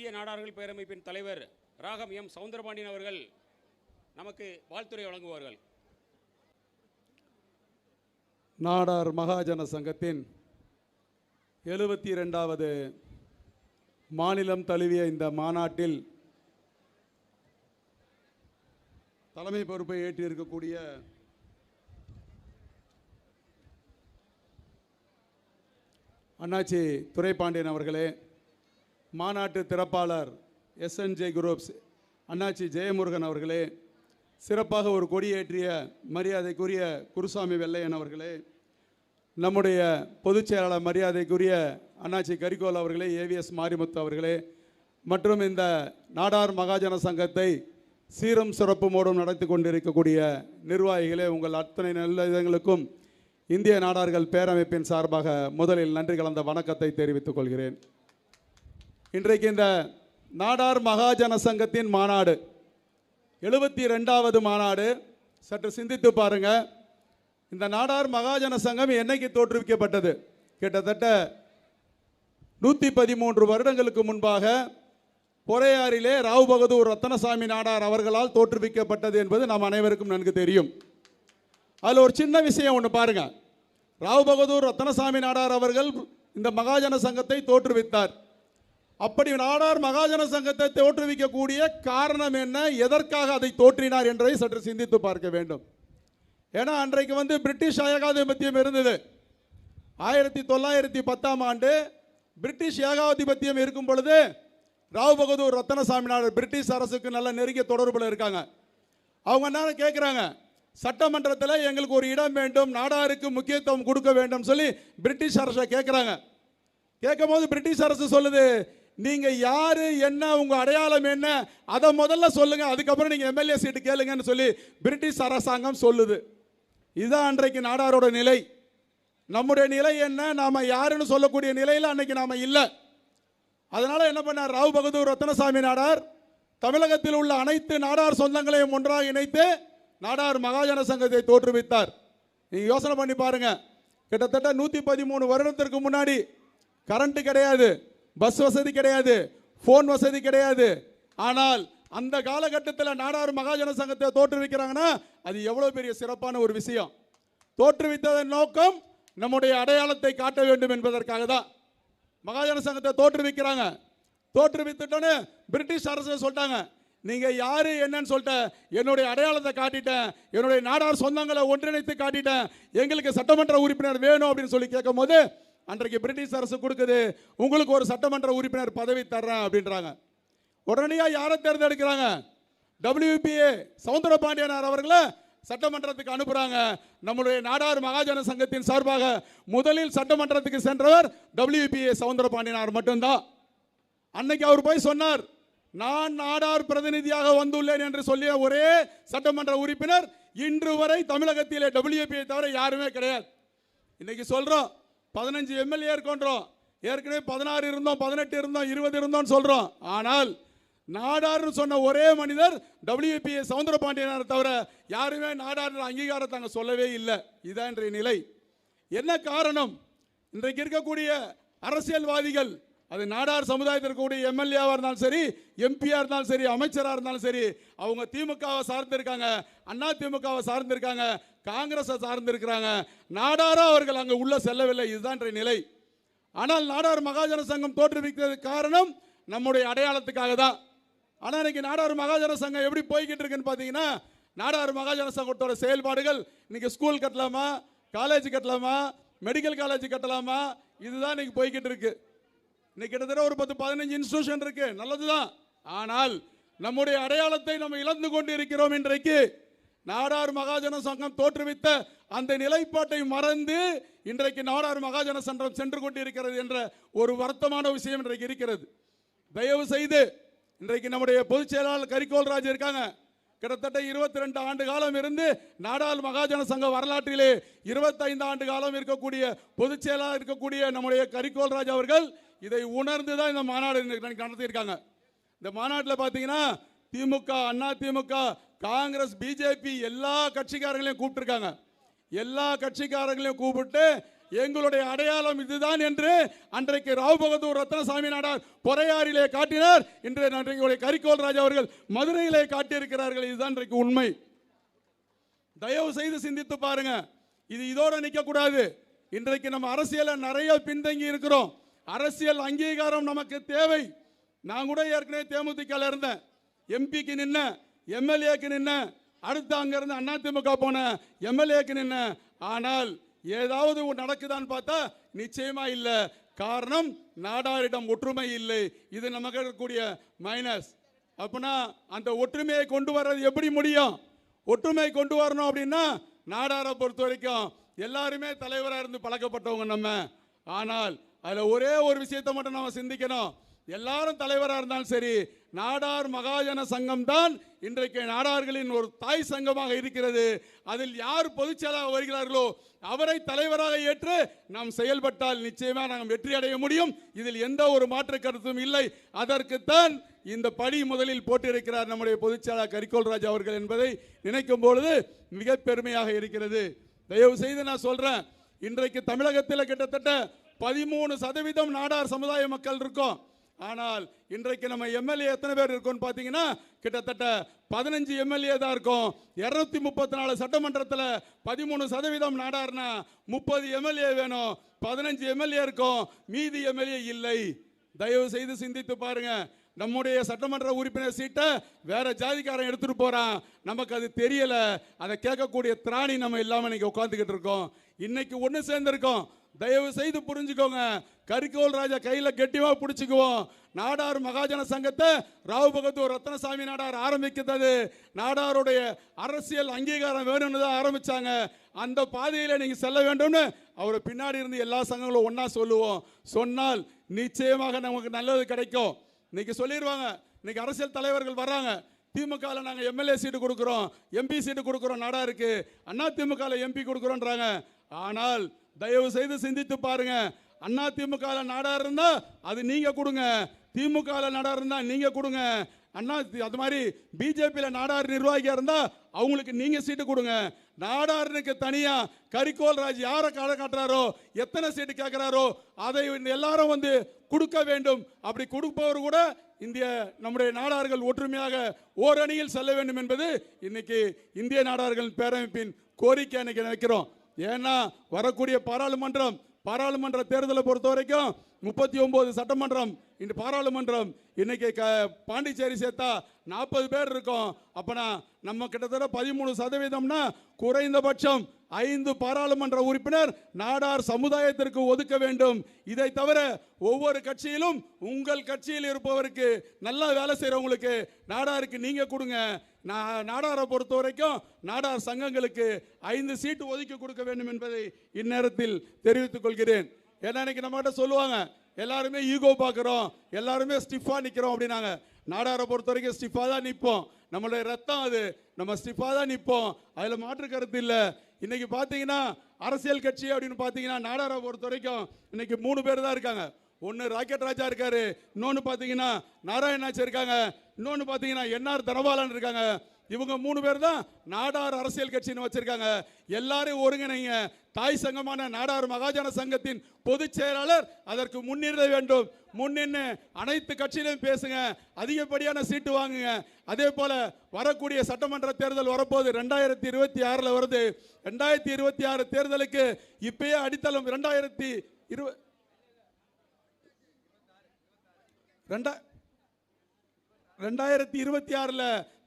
இந்திய நாடார்கள் பேரமைப்பின் தலைவர் ராகம் எம். சவுந்தரபாண்டியன் அவர்கள் நமக்கு வாழ்த்துறை வழங்குவார்கள். நாடார் மகாஜன சங்கத்தின் எழுபத்தி ரெண்டாவது மாநிலம் தழுவிய இந்த மாநாட்டில் தலைமை பொறுப்பை ஏற்றிருக்கக்கூடிய அண்ணாச்சி துரைபாண்டியன் அவர்களே மாநாட்டு திறப்பாளர் எஸ்என்ஜே குரூப்ஸ் அண்ணாச்சி ஜெயமுருகன் அவர்களே சிறப்பாக ஒரு கொடியேற்றிய மரியாதைக்குரிய குருசாமி வெள்ளையன் அவர்களே நம்முடைய பொதுச் செயலாளர் மரியாதைக்குரிய அண்ணாச்சி கரிகோல் அவர்களே ஏவிஎஸ் மாரிமுத்து அவர்களே மற்றும் இந்த நாடார் மகாஜன சங்கத்தை சீரும் சிறப்புமோடும் நடத்தி கொண்டிருக்கக்கூடிய நிர்வாகிகளே உங்கள் அத்தனை நல்ல இதங்களுக்கும் இந்திய நாடார்கள் பேரமைப்பின் சார்பாக முதலில் நன்றி கலந்த வணக்கத்தை தெரிவித்துக் கொள்கிறேன். இன்றைக்கு இந்த நாடார் மகாஜன சங்கத்தின் மாநாடு எழுபத்தி ரெண்டாவது மாநாடு சற்று சிந்தித்து பாருங்க. இந்த நாடார் மகாஜன சங்கம் என்னைக்கு தோற்றுவிக்கப்பட்டது? கிட்டத்தட்ட நூற்றி பதிமூன்று வருடங்களுக்கு முன்பாக பொறையாறிலே ராவ் பகதூர் ரத்தனசாமி நாடார் அவர்களால் தோற்றுவிக்கப்பட்டது என்பது நாம் அனைவருக்கும் நன்கு தெரியும். அதில் ஒரு சின்ன விஷயம் ஒன்று பாருங்க. ராவ் பகதூர் ரத்தனசாமி நாடார் அவர்கள் இந்த மகாஜன சங்கத்தை தோற்றுவித்தார். அப்படி நாடார் மகாஜன சங்கத்தை தோற்றுவிக்கக்கூடிய காரணம் என்ன? எதற்காக அதை தோற்றினார் என்பதை சற்று சிந்தித்து பார்க்க வேண்டும். ஏன்னா அன்றைக்கு வந்து பிரிட்டிஷ் ஏகாதிபத்தியம் இருந்தது. ஆயிரத்தி தொள்ளாயிரத்தி பத்தாம் ஆண்டு பிரிட்டிஷ் ஏகாதிபத்தியம் இருக்கும் பொழுது ராவ் பகதூர் ரத்தனசாமினார் பிரிட்டிஷ் அரசுக்கு நல்ல நெருங்கிய தொடர்பில் இருக்காங்க. அவங்க என்ன கேட்குறாங்க சட்டமன்றத்தில் எங்களுக்கு ஒரு இடம் வேண்டும் நாடாருக்கு முக்கியத்துவம் கொடுக்க வேண்டும் சொல்லி பிரிட்டிஷ் அரசை கேட்குறாங்க கேட்கும் போது பிரிட்டிஷ் அரசு சொல்லுது நீங்கள் யார் என்ன உங்கள் அடையாளம் என்ன அதை முதல்ல சொல்லுங்கள் அதுக்கப்புறம் நீங்கள் எம்எல்ஏ சீட்டு கேளுங்கன்னு சொல்லி பிரிட்டிஷ் அரசாங்கம் சொல்லுது. இதுதான் அன்றைக்கு நாடாரோட நிலை. நம்முடைய நிலை என்ன நாம் யாருன்னு சொல்லக்கூடிய நிலையில் அன்னைக்கு நாம் இல்லை. அதனால் என்ன பண்ணார்? ராவ் பகதூர் ரத்னசாமி நாடார் தமிழகத்தில் உள்ள அனைத்து நாடார் சொந்தங்களையும் ஒன்றாக இணைத்து நாடார் மகாஜன சங்கத்தை தோற்றுவித்தார். நீங்கள் யோசனை பண்ணி பாருங்கள் கிட்டத்தட்ட நூற்றி பதிமூணு வருடத்திற்கு முன்னாடி கரண்ட்டு கிடையாது. பஸ் வசதி கிடையாது ஃபோன் வசதி கிடையாது. ஆனால் அந்த காலகட்டத்தில் நாடார் மகாஜன சங்கத்தை தோற்றுவிக்கிறாங்கன்னா அது எவ்வளோ பெரிய சிறப்பான ஒரு விஷயம். தோற்றுவித்ததன் நோக்கம் நம்முடைய அடையாளத்தை காட்ட வேண்டும் என்பதற்காக தான். மகாஜன சங்கத்தை தோற்றுவிக்கிறாங்க. தோற்றுவித்துட்டோன்னு பிரிட்டிஷ் அரசு சொல்லிட்டாங்க. நீங்கள் யார் என்னன்னு சொல்லிட்டு என்னுடைய அடையாளத்தை காட்டிட்டேன் என்னுடைய நாடார் சொந்தங்களை ஒன்றிணைத்து காட்டிட்டேன் எங்களுக்கு சட்டமன்ற உறுப்பினர் வேணும் அப்படின்னு சொல்லி கேட்கும் போது அன்றைக்கு பிரிட்டிஷ் அரசு கொடுக்குது உங்களுக்கு ஒரு சட்டமன்ற உறுப்பினர் பதவி தர்றேன் அப்படின்றாங்க. உடனடியாக யாரை தேர்ந்தெடுக்கிறாங்க? டபிள்யூபிஏ சவுந்தர பாண்டியனார் அவர்களை சட்டமன்றத்துக்கு அனுப்புகிறாங்க நம்முடைய நாடார் மகாஜன சங்கத்தின் சார்பாக முதலில் சட்டமன்றத்துக்கு சென்றவர் டபிள்யூபிஏ சவுந்தர பாண்டியனார் மட்டும்தான். அன்னைக்கு அவர் போய் சொன்னார் நான் நாடார் பிரதிநிதியாக வந்துள்ளேன் என்று சொல்லிய ஒரே சட்டமன்ற உறுப்பினர் இன்று வரை தமிழகத்திலே டபிள்யூபியை தவிர யாருமே கிடையாது. இன்னைக்கு சொல்றோம் பதினஞ்சு எம்எல்ஏ இருக்கோன்றோம் ஏற்கனவே பதினாறு இருந்தோம் பதினெட்டு இருந்தோம் இருபது இருந்தோம் சொல்றோம். ஆனால் நாடார்னு சொன்ன ஒரே மனிதர் டபிள்யூபிஏ சவுந்தர பாண்டியனார் தவிர யாருமே நாடார் அங்கீகாரத்தை அங்கே சொல்லவே இல்லை. இதான் இன்றைய நிலை. என்ன காரணம்? இன்றைக்கு இருக்கக்கூடிய அரசியல்வாதிகள் அது நாடார் சமுதாயத்தில் இருக்கக்கூடிய எம்எல்ஏவாக இருந்தாலும் சரி எம்பியாக இருந்தாலும் சரி அமைச்சராக இருந்தாலும் சரி அவங்க திமுகவை சார்ந்திருக்காங்க அண்ணா திமுகவை சார்ந்திருக்காங்க காங்கிரஸை சார்ந்திருக்கிறாங்க. நாடாரா அவர்கள் அங்கே உள்ளே செல்லவில்லை. இதுதான் நிலை. ஆனால் நாடார் மகாஜன சங்கம் தோற்றுவிக்கிறது காரணம் நம்முடைய அடையாளத்துக்காக தான். ஆனால் இன்னைக்கு நாடார் மகாஜன சங்கம் எப்படி போய்கிட்டு இருக்குன்னு பார்த்தீங்கன்னா நாடார் மகாஜன சங்கத்தோட செயல்பாடுகள் இன்னைக்கு ஸ்கூல் கட்டலாமா காலேஜ் கட்டலாமா மெடிக்கல் காலேஜ் கட்டலாமா இதுதான் இன்னைக்கு போய்கிட்டு இருக்குது இன்னைக்கு கிட்டத்தட்ட ஒரு பத்து பதினஞ்சு இன்ஸ்டியூஷன் இருக்கு. நல்லதுதான். ஆனால் நம்முடைய அடையாளத்தை நம்ம இழந்து கொண்டு இருக்கிறோம் இன்றைக்கு. நாடார் மகாஜன சங்கம் தோற்றுவித்த அந்த நிலைப்பாட்டை மறந்து இன்றைக்கு நாடார் மகாஜன சங்கம் சென்று கொண்டிருக்கிறது என்ற ஒரு வருத்தமான விஷயம் இன்றைக்கு இருக்கிறது. தயவு செய்து இன்றைக்கு நம்முடைய பொதுச் செயலாளர் கரிகோல் ராஜ் இருக்காங்க. கிட்டத்தட்ட இருபத்தி ரெண்டு ஆண்டு காலம் இருந்து நாடாள் மகாஜன சங்க வரலாற்றிலே இருபத்தைந்து ஆண்டு காலம் இருக்கக்கூடிய பொதுச் செயலாளர் இருக்கக்கூடிய நம்முடைய கரிகோல்ராஜ் அவர்கள் இதை உணர்ந்து தான் இந்த மாநாடு நடத்தியிருக்காங்க. இந்த மாநாட்டில் பார்த்தீங்கன்னா திமுக அண்ணா திமுக காங்கிரஸ் பிஜேபி எல்லா கட்சிக்காரங்களையும் கூப்பிட்டுருக்காங்க. எல்லா கட்சிக்காரங்களையும் கூப்பிட்டு எங்களுடைய அடையாளம் இதுதான் என்று அன்றைக்கு ராவ் பகதூர் ரத்னசாமி நாடார் பொறையாரிலே காட்டினார். இன்று அன்றைக்கு கரிகோல் ராஜா அவர்கள் மதுரையிலே காட்டியிருக்கிறார்கள். இதுதான் இன்றைக்கு உண்மை. தயவு செய்து சிந்தித்து பாருங்க. இது இதோட நிற்கக்கூடாது இன்றைக்கு நம்ம அரசியலில் நிறைய பின்தங்கி இருக்கிறோம். அரசியல் அங்கீகாரம் நமக்கு தேவை. நான் கூட ஏற்கனவே தேமுதிக இருந்தேன். எம்பிக்கு நின்ன எம்எல்ஏக்கு நின்ன அடுத்து அங்கிருந்து அண்ணா அதிமுக போன எம்எல்ஏக்கு நின்ன ஆனால் ஏதாவது நடக்குதான்னு பார்த்தா நிச்சயமா இல்லை. காரணம் நாடாரிடம் ஒற்றுமை இல்லை. இது நமக்கு இருக்கக்கூடிய மைனஸ் அப்படின்னா அந்த ஒற்றுமையை கொண்டு வர்றது எப்படி முடியும்? ஒற்றுமை கொண்டு வரணும் அப்படின்னா நாடாரை பொறுத்த வரைக்கும் எல்லாருமே தலைவராக இருந்து பழக்கப்பட்டவங்க நம்ம. ஆனால் அதில் ஒரே ஒரு விஷயத்தை மட்டும் நம்ம சிந்திக்கணும். எல்லாரும் தலைவராக இருந்தாலும் சரி நாடார் மகாஜன சங்கம் தான் இன்றைக்கு நாடார்களின் ஒரு தாய் சங்கமாக இருக்கிறது. அதில் யார் பொதுச்செயலாக வருகிறார்களோ அவரை தலைவராக ஏற்று நாம் செயல்பட்டால் நிச்சயமாக நாம் வெற்றி அடைய முடியும். இதில் எந்த ஒரு மாற்று கருத்தும் இல்லை. அதற்குத்தான் இந்த படி முதலில் போட்டிருக்கிறார் நம்முடைய பொதுச்செயலாளர் கரிகோல் ராஜ் அவர்கள் என்பதை நினைக்கும் பொழுது மிக பெருமையாக இருக்கிறது. தயவு செய்து நான் சொல்றேன் இன்றைக்கு தமிழகத்தில் கிட்டத்தட்ட பதிமூணு சதவீதம் நாடார் சமுதாய மக்கள் இருக்கோம். ஆனால் இன்றைக்கு நம்ம எம்எல்ஏ எத்தனை பேர் இருக்கோம்னு பார்த்தீங்கன்னா கிட்டத்தட்ட பதினஞ்சு எம்எல்ஏ தான் இருக்கும். இரநூத்தி முப்பத்தி நாலு சட்டமன்றத்தில் பதிமூணு சதவீதம் நாடார்னா முப்பது எம்எல்ஏ வேணும். பதினஞ்சு எம்எல்ஏ இருக்கும். மீதி எம்எல்ஏ இல்லை. தயவு செய்து சிந்தித்து பாருங்க. நம்முடைய சட்டமன்ற உறுப்பினர் சீட்டை வேற ஜாதிக்காரன் எடுத்துட்டு போறான். நமக்கு அது தெரியல. அதை கேட்கக்கூடிய திராணி நம்ம இல்லாம இன்னைக்கு உட்காந்துக்கிட்டு இருக்கோம். இன்னைக்கு ஒன்று சேர்ந்திருக்கோம். தயவு செய்து புரிஞ்சுக்கோங்க. கரிகோல் ராஜா கையில் கெட்டிவா பிடிச்சிக்குவோம். நாடார் மகாஜன சங்கத்தை ராவ் பகதூர் ரத்னசாமி நாடார் ஆரம்பிக்கிறது. நாடாருடைய அரசியல் அங்கீகாரம் வேணும்னு தான் ஆரம்பிச்சாங்க. அந்த பாதையில் நீங்கள் செல்ல வேண்டும்னு அவரை பின்னாடி இருந்து எல்லா சங்கங்களும் ஒன்றா சொல்லுவோம். சொன்னால் நிச்சயமாக நமக்கு நல்லது கிடைக்கும். இன்னைக்கு சொல்லிடுவாங்க இன்னைக்கு அரசியல் தலைவர்கள் வர்றாங்க திமுகவில் நாங்கள் எம்எல்ஏ சீட்டு கொடுக்குறோம். எம்பி சீட்டு கொடுக்குறோம். நாடாருக்கு அண்ணா திமுகவில் எம்பி கொடுக்குறோன்றாங்க. ஆனால் தயவு செய்து சிந்தித்து பாருங்க. அண்ணா திமுகவில் நாடா இருந்தா அது நீங்க கொடுங்க. திமுகவில் நாடா இருந்தா நீங்க கொடுங்க. அண்ணா அது மாதிரி பிஜேபியில் நாடார் நிர்வாகியாக இருந்தால் அவங்களுக்கு நீங்கள் சீட்டு கொடுங்க. நாடாருக்கு தனியாக கரிகோல் ராஜ் யாரை களை காட்டுறாரோ எத்தனை சீட்டு கேட்குறாரோ அதை எல்லாரும் வந்து கொடுக்க வேண்டும். அப்படி கொடுப்பவர் கூட இந்திய நம்முடைய நாடார்கள் ஒற்றுமையாக ஓரணியில் செல்ல வேண்டும் என்பது இன்னைக்கு இந்திய நாடார்கள் பேரமைப்பின் கோரிக்கை அன்னைக்கு வைக்கிறோம் ஏன்னா வரக்கூடிய பாராளுமன்றம் பாராளுமன்ற தேர்தலை பொறுத்த வரைக்கும் முப்பத்தி ஒன்பது சட்டமன்றம். இன்று பாராளுமன்றம் இன்னைக்கு க பாண்டிச்சேரி சேர்த்தா நாற்பது பேர் இருக்கோம். அப்பனா நம்ம கிட்டத்தட்ட பதிமூணு சதவீதம்னா குறைந்தபட்சம் ஐந்து பாராளுமன்ற உறுப்பினர் நாடார் சமுதாயத்திற்கு ஒதுக்க வேண்டும். இதை தவிர ஒவ்வொரு கட்சியிலும் உங்கள் கட்சியில் இருப்பவருக்கு நல்லா வேலை செய்கிறவங்களுக்கு நாடாருக்கு நீங்கள் கொடுங்க. நான் நாடாரை பொறுத்த வரைக்கும் நாடார் சங்கங்களுக்கு ஐந்து சீட்டு ஒதுக்கி கொடுக்க வேண்டும் என்பதை இந்நேரத்தில் தெரிவித்துக் கொள்கிறேன். ஏன்னா இன்னைக்கு நம்மகிட்ட சொல்லுவாங்க எல்லாருமே ஈகோ பார்க்குறோம் எல்லாருமே ஸ்டிஃபாக நிற்கிறோம் அப்படின்னாங்க. நாடாரை பொறுத்த வரைக்கும் ஸ்டிஃபாக தான் நிற்போம் நம்மளுடைய ரத்தம் அது. நம்ம ஸ்டிஃபாக தான் நிற்போம் அதில் மாற்று கருத்து இல்லை. இன்னைக்கு பார்த்தீங்கன்னா அரசியல் கட்சி அப்படின்னு பார்த்தீங்கன்னா நாடாரை பொறுத்த வரைக்கும் இன்னைக்கு மூணு பேர் தான் இருக்காங்க. ஒன்று ராக்கெட் ராஜா இருக்காரு. இன்னொன்று பார்த்தீங்கன்னா நாராயணாச்சி இருக்காங்க. இன்னொன்று பார்த்தீங்கன்னா என்ஆர் தனபாலன் இருக்காங்க. இவங்க மூணு பேர் தான் நாடார் அரசியல் கட்சின்னு வச்சிருக்காங்க. எல்லாரையும் ஒருங்கிணைங்க. தாய் சங்கமான நாடார் மகாஜன சங்கத்தின் பொதுச் செயலாளர் அதற்கு முன்னிற வேண்டும். முன்னின்னு அனைத்து கட்சியிலும் பேசுங்க. அதிகப்படியான சீட்டு வாங்குங்க. அதே போல வரக்கூடிய சட்டமன்ற தேர்தல் வரப்போகுது ரெண்டாயிரத்தி இருபத்தி ஆறில் வருது. ரெண்டாயிரத்தி இருபத்தி ஆறு தேர்தலுக்கு இப்பயே அடித்தளம் ரெண்டாயிரத்தி இருபது ரெண்டா ரெண்டாயிரத்தி இருபத்தி ஆறில்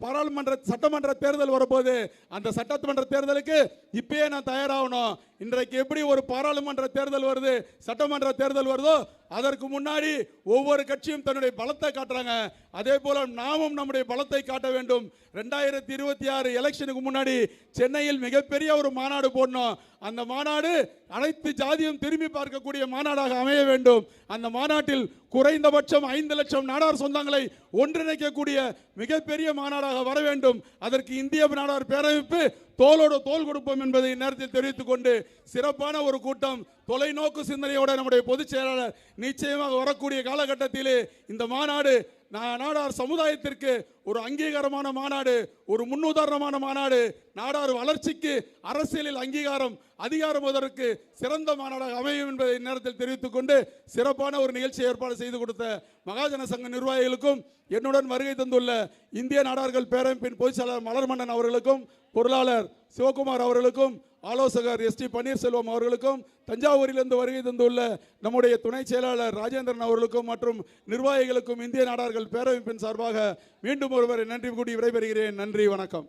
பாராளுமன்ற சட்டமன்ற தேர்தல் வரும்போது அந்த சட்டமன்ற தேர்தலுக்கு இப்பயே நான் தயாராகணும். இன்றைக்கு எப்படி ஒரு பாராளுமன்ற தேர்தல் வருது சட்டமன்ற தேர்தல் வருதோ அதற்கு முன்னாடி ஒவ்வொரு கட்சியும் தன்னுடைய பலத்தை காட்டுறாங்க. அதே போல நாமும் நம்முடைய பலத்தை காட்ட வேண்டும். ரெண்டாயிரத்தி இருபத்தி ஆறு எலெக்ஷனுக்கு முன்னாடி சென்னையில் மிகப்பெரிய ஒரு மாநாடு போடணும். அந்த மாநாடு அனைத்து ஜாதியும் திரும்பி பார்க்கக்கூடிய மாநாடாக அமைய வேண்டும். அந்த மாநாட்டில் குறைந்தபட்சம் ஐந்து லட்சம் நாடார் சொந்தங்களை ஒன்றிணைக்கக்கூடிய மிகப்பெரிய மாநாடாக வர வேண்டும். அதற்கு இந்திய நாடார் பேரமைப்பு தோளோடு தோல் கொடுப்போம் என்பதை இந்நேரத்தில் தெரிவித்துக் கொண்டு சிறப்பான ஒரு கூட்டம் தொலைநோக்கு சிந்தனையோட நம்முடைய பொதுச் செயலாளர் நிச்சயமாக வரக்கூடிய காலகட்டத்திலே இந்த மாநாடு நா- நாடார் சமுதாயத்திற்கு ஒரு அங்கீகாரமான மாநாடு ஒரு முன்னுதாரணமான மாநாடு. நாடார் வளர்ச்சிக்கு அரசியலில் அங்கீகாரம் அதிகாரம் அதற்கு சிறந்த மாநாடாக அமையும் என்பதை இந்நேரத்தில் தெரிவித்துக் கொண்டு சிறப்பான ஒரு நிகழ்ச்சி ஏற்பாடு செய்து கொடுத்த மகாஜன சங்க நிர்வாகிகளுக்கும் என்னுடன் வருகை தந்துள்ள இந்திய நாடார்கள் பேரமைப்பின் பொதுச்செயலாளர் மலர்மன்னன் அவர்களுக்கும் பொருளாளர் சிவகுமார் அவர்களுக்கும் ஆலோசகர் எஸ் டி பன்னீர்செல்வம் அவர்களுக்கும் தஞ்சாவூரிலிருந்து வருகை தந்துள்ள நம்முடைய துணை செயலாளர் ராஜேந்திரன் அவர்களுக்கும் மற்றும் நிர்வாகிகளுக்கும் இந்திய நாடார்கள் பேரமைப்பின் சார்பாக மீண்டும் ஒருவரை நன்றி கூடி விடைபெறுகிறேன். நன்றி வணக்கம்.